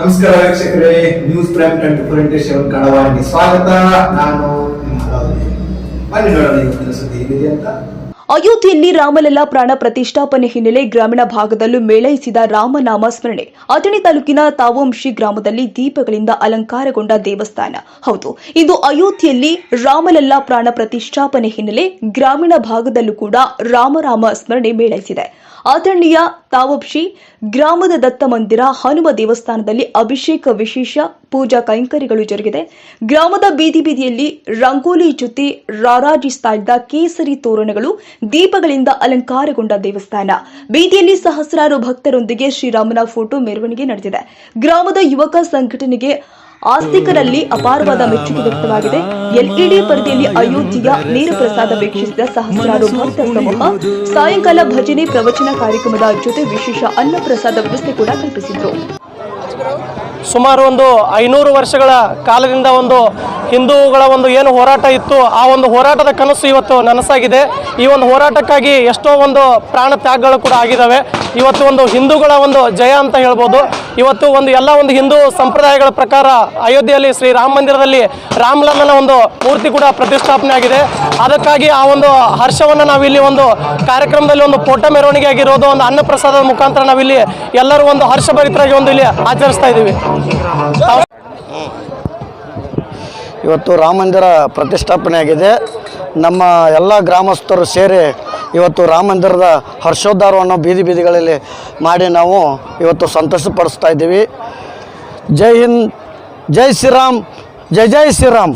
ನಮಸ್ಕಾರ ವೀಕ್ಷಕರೇ news prime twenty four into ಕನ್ನಡವಾಹಿನಿ ಸ್ವಾಗತ. ನಾನು. ಬನ್ನಿ ನೋಡೋಣ ಇವತ್ತಿನ ಸುದ್ದಿ ಏನಿದೆ ಅಂತ. ಅಯೋಧ್ಯೆಯಲ್ಲಿ ರಾಮಲಲ್ಲಾ ಪ್ರಾಣ ಪ್ರತಿಷ್ಠಾಪನೆ ಹಿನ್ನೆಲೆ ಗ್ರಾಮೀಣ ಭಾಗದಲ್ಲೂ ಮೇಳೈಸಿದ ರಾಮನಾಮ ಸ್ಮರಣೆ. ಅಥಣಿ ತಾಲೂಕಿನ ತಾವಂಶಿ ಗ್ರಾಮದಲ್ಲಿ ದೀಪಗಳಿಂದ ಅಲಂಕಾರಗೊಂಡ ದೇವಸ್ಥಾನ. ಹೌದು, ಇದು ಅಯೋಧ್ಯೆಯಲ್ಲಿ ರಾಮಲಲ್ಲಾ ಪ್ರಾಣ ಪ್ರತಿಷ್ಠಾಪನೆ ಹಿನ್ನೆಲೆ ಗ್ರಾಮೀಣ ಭಾಗದಲ್ಲೂ ಕೂಡ ರಾಮರಾಮ ಸ್ಮರಣೆ ಮೇಳೈಸಿದೆ. ಅಥಣಿಯ ತಾವಬ್ಶಿ ಗ್ರಾಮದ ದತ್ತ ಮಂದಿರ, ಹನುಮ ದೇವಸ್ಥಾನದಲ್ಲಿ ಅಭಿಷೇಕ ವಿಶೇಷ, ಪೂಜಾ ಕೈಂಕರ್ಯಗಳು ಜರುಗಿದೆ. ಗ್ರಾಮದ ಬೀದಿ ಬೀದಿಯಲ್ಲಿ ರಂಗೋಲಿ ಜೊತೆ ರಾರಾಜಿಸ್ತಾ ಇದ್ದ ಕೇಸರಿ ತೋರಣಗಳು ದೀಪಗಳಿಂದ ಅಲಂಕಾರಗೊಂಡ ದೇವಸ್ಥಾನ. ಬೀದಿಯಲ್ಲಿ ಸಹಸ್ರಾರು ಭಕ್ತರೊಂದಿಗೆ ಶ್ರೀರಾಮನ ಫೋಟೋ ಮೆರವಣಿಗೆ ನಡೆದಿದೆ. ಗ್ರಾಮದ ಯುವಕ ಸಂಘಟನೆಗೆ ಆಸ್ತಿಕರಲ್ಲಿ ಅಪಾರವಾದ ಮೆಚ್ಚುಗೆ ವ್ಯಕ್ತವಾಗಿದೆ. ಎಲ್ಇಡಿ ಪರದೆಯಲ್ಲಿ ಅಯೋಧ್ಯೆಯ ನೇರ ಪ್ರಸಾದ ವೀಕ್ಷಿಸಿದ ಸಹಸ್ರಾರು ಭಕ್ತ ಸಮೂಹ ಸಾಯಂಕಾಲ ಭಜನೆ ಪ್ರವಚನ ಕಾರ್ಯಕ್ರಮದ ಜೊತೆ ವಿಶೇಷ ಅನ್ನ ಪ್ರಸಾದ ವ್ಯವಸ್ಥೆ ಕೂಡ ಕಲ್ಪಿಸಿದ್ರು. ಸುಮಾರು ಒಂದು ಐನೂರು ವರ್ಷಗಳ ಕಾಲದಿಂದ ಒಂದು ಹಿಂದೂಗಳ ಒಂದು ಏನು ಹೋರಾಟ ಇತ್ತು, ಆ ಒಂದು ಹೋರಾಟದ ಕನಸು ಇವತ್ತು ನನಸಾಗಿದೆ. ಈ ಒಂದು ಹೋರಾಟಕ್ಕಾಗಿ ಎಷ್ಟೋ ಒಂದು ಪ್ರಾಣ ತ್ಯಾಗಗಳು ಕೂಡ ಆಗಿದ್ದಾವೆ ಇವತ್ತು ಒಂದು ಹಿಂದೂಗಳ ಒಂದು ಜಯ ಅಂತ ಹೇಳ್ಬೋದು. ಇವತ್ತು ಒಂದು ಎಲ್ಲ ಒಂದು ಹಿಂದೂ ಸಂಪ್ರದಾಯಗಳ ಪ್ರಕಾರ ಅಯೋಧ್ಯೆಯಲ್ಲಿ ಶ್ರೀ ರಾಮ ಮಂದಿರದಲ್ಲಿ ರಾಮಲಲ್ಲನ ಒಂದು ಮೂರ್ತಿ ಕೂಡ ಪ್ರತಿಷ್ಠಾಪನೆ ಆಗಿದೆ. ಅದಕ್ಕಾಗಿ ಆ ಒಂದು ಹರ್ಷವನ್ನು ನಾವಿಲ್ಲಿ ಒಂದು ಕಾರ್ಯಕ್ರಮದಲ್ಲಿ ಒಂದು ಫೋಟೋ ಮೆರವಣಿಗೆ ಆಗಿರೋದು, ಒಂದು ಅನ್ನಪ್ರಸಾದದ ಮುಖಾಂತರ ನಾವಿಲ್ಲಿ ಎಲ್ಲರೂ ಒಂದು ಹರ್ಷಭರಿತರಾಗಿ ಒಂದು ಇಲ್ಲಿ ಆಚರಿಸ್ತಾ ಇದ್ದೀವಿ. ಇವತ್ತು ರಾಮ ಮಂದಿರ ಪ್ರತಿಷ್ಠಾಪನೆ ಆಗಿದೆ. ನಮ್ಮ ಎಲ್ಲ ಗ್ರಾಮಸ್ಥರು ಸೇರಿ ಇವತ್ತು ರಾಮ ಮಂದಿರದ ಹರ್ಷೋದ್ಧಾರವನ್ನು ಬೀದಿ ಬೀದಿಗಳಲ್ಲಿ ಮಾಡಿ ನಾವು ಇವತ್ತು ಸಂತೋಷ ಪಡಿಸ್ತಾ ಇದ್ದೀವಿ. ಜೈ ಹಿಂದ್, ಜೈ ಶ್ರೀರಾಮ್, ಜೈ ಜೈ ಶ್ರೀರಾಮ್.